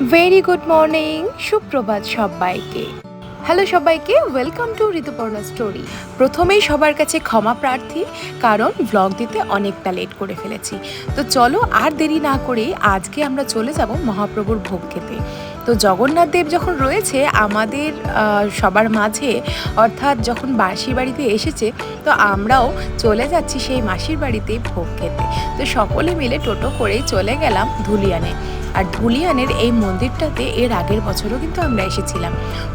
Very good morning সুপ্রভাত সবাইকে। Hello সবাইকে ওয়েলকাম টু ঋতুপর্ণা স্টোরি প্রথমেই সবার কাছে ক্ষমা প্রার্থী, কারণ ব্লগ দিতে অনেকটা লেট করে ফেলেছি। তো চলো আর দেরি না করে আজকে আমরা চলে যাব মহাপ্রভুর ভোগ খেতে। তো জগন্নাথ দেব যখন রয়েছে, আমাদের সবার মাঝে, অর্থাৎ যখন মাসির বাড়িতে এসেছে, তো আমরাও চলে যাচ্ছি সেই মাসির বাড়িতে ভোগ খেতে। তো সকলে মিলে টোটো করেই চলে গেলাম ধুলিয়ানে। আর ধুলিয়ানের এই মন্দিরটাতে এর আগের বছরও কিন্তু আমরা এসেছিলাম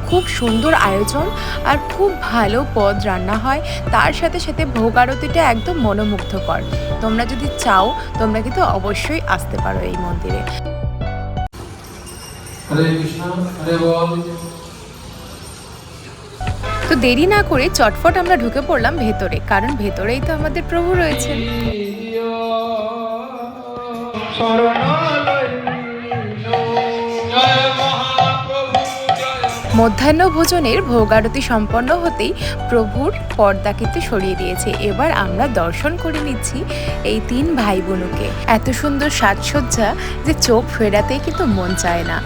খুব সুন্দর আয়োজন আর খুব ভালো পদ রান্না হয় তার সাথে সাথে ভোগ আরতিটা একদম মনোমুগ্ধকর তোমরা যদি চাও তোমরা কিন্তু অবশ্যই আসতে পারো এই মন্দিরে হরে কৃষ্ণ হরে বল তো দেরি না করে চটফট আমরা ঢুকে পড়লাম ভেতরে কারণ ভেতরেই তো আমাদের প্রভু রয়েছেন মধ্যাহ্ন ভোজনের ভোগ আরতি সম্পন্ন হতেই প্রভুর পর্দা কিন্তু সরিয়ে দিয়েছে। এবার আমরা দর্শন করে নিচ্ছি এই তিন ভাই বোনকে এত সুন্দর সাজসজ্জা যে চোখ ফেরাতেই কিন্তু মন চায় না।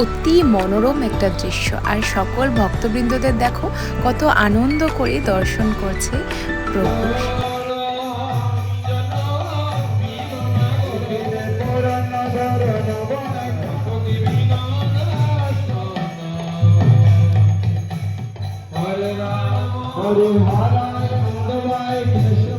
অতি মনোরম একটা দৃশ্য। আর সকল ভক্তবৃন্দদের দেখো, কত আনন্দ করে দর্শন করছে প্রভু। হরে রাম হরে তাদের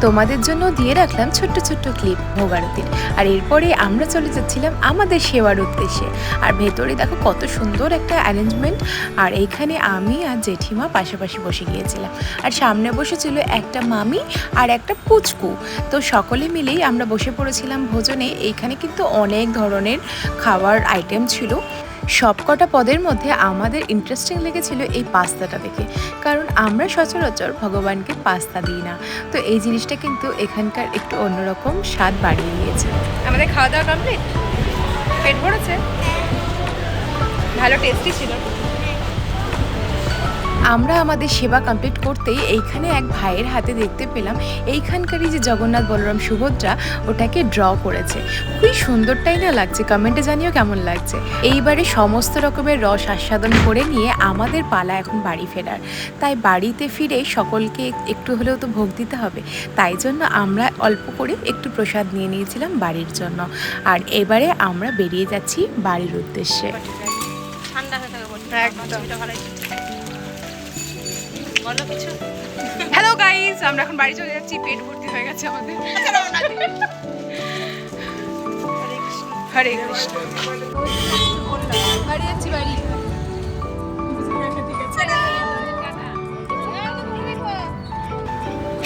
তোমাদের জন্য দিয়ে রাখলাম ছোট্ট ছোট্ট ক্লিপ ভোগারতির। আর এরপরে আমরা চলে যাচ্ছিলাম আমাদের সেবার উদ্দেশ্যে। আর ভেতরে দেখো কত সুন্দর একটা অ্যারেঞ্জমেন্ট আর এইখানে আমি আর জেঠিমা পাশাপাশি বসে গিয়েছিলাম। আর সামনে বসেছিল একটা মামি আর একটা পুচকু। তো সকলে মিলেই আমরা বসে পড়েছিলাম ভোজনে। এইখানে কিন্তু অনেক ধরনের খাবার আইটেম ছিল। সবকটা পদের মধ্যে আমাদের ইন্টারেস্টিং লেগেছিল এই পাস্তাটা দেখে। কারণ আমরা সচরাচর ভগবানকে পাস্তা দিই না। তো এই জিনিসটা কিন্তু এখানকার একটু অন্যরকম স্বাদ বাড়িয়ে দিয়েছে। আমাদের খাওয়া দাওয়া কমপ্লিট পেট ভরেছে? ভালো টেস্টি ছিল। আমরা আমাদের সেবা কমপ্লিট করতেই এইখানে এক ভাইয়ের হাতে দেখতে পেলাম এইখানকারই যে জগন্নাথ বলরাম সুভদ্রা ওটাকে ড্র করেছে। খুবই সুন্দরটাই না লাগছে? কমেন্টে জানিও কেমন লাগছে? এইবারে সমস্ত রকমের রস আস্বাদন করে নিয়ে আমাদের পালা এখন বাড়ি ফেরার। তাই বাড়িতে ফিরে সকলকে একটু হলেও তো ভোগ দিতে হবে। তাই জন্য আমরা অল্প করে একটু প্রসাদ নিয়ে নিয়েছিলাম বাড়ির জন্য। আর এবারে আমরা বেরিয়ে যাচ্ছি বাড়ির উদ্দেশ্যে। ঠান্ডা হয়ে থাকবে হ্যালো গাইস আমরা এখন বাড়ি চলে যাচ্ছি। পেট ভর্তি হয়ে গেছে আমাদের। হরে কৃষ্ণ। বাড়ি যাচ্ছি বাড়ি।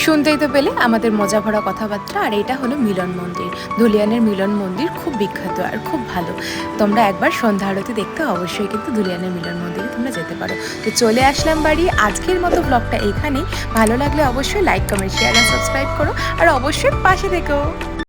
শুনতেই তো পেলে আমাদের মজা ভরা কথাবার্তা, আর এটা হলো মিলন মন্দির। ধুলিয়ানের মিলন মন্দির খুব বিখ্যাত আর খুব ভালো। তোমরা একবার সন্ধ্যা আরতি দেখতে অবশ্যই কিন্তু ধুলিয়ানের মিলন মন্দিরে তোমরা যেতে পারো। তো চলে আসলাম বাড়ি, আজকের মতো ব্লগটা এখানেই ভালো লাগলে অবশ্যই লাইক কমেন্ট শেয়ার আর সাবস্ক্রাইব করো, আর অবশ্যই পাশে থেকো।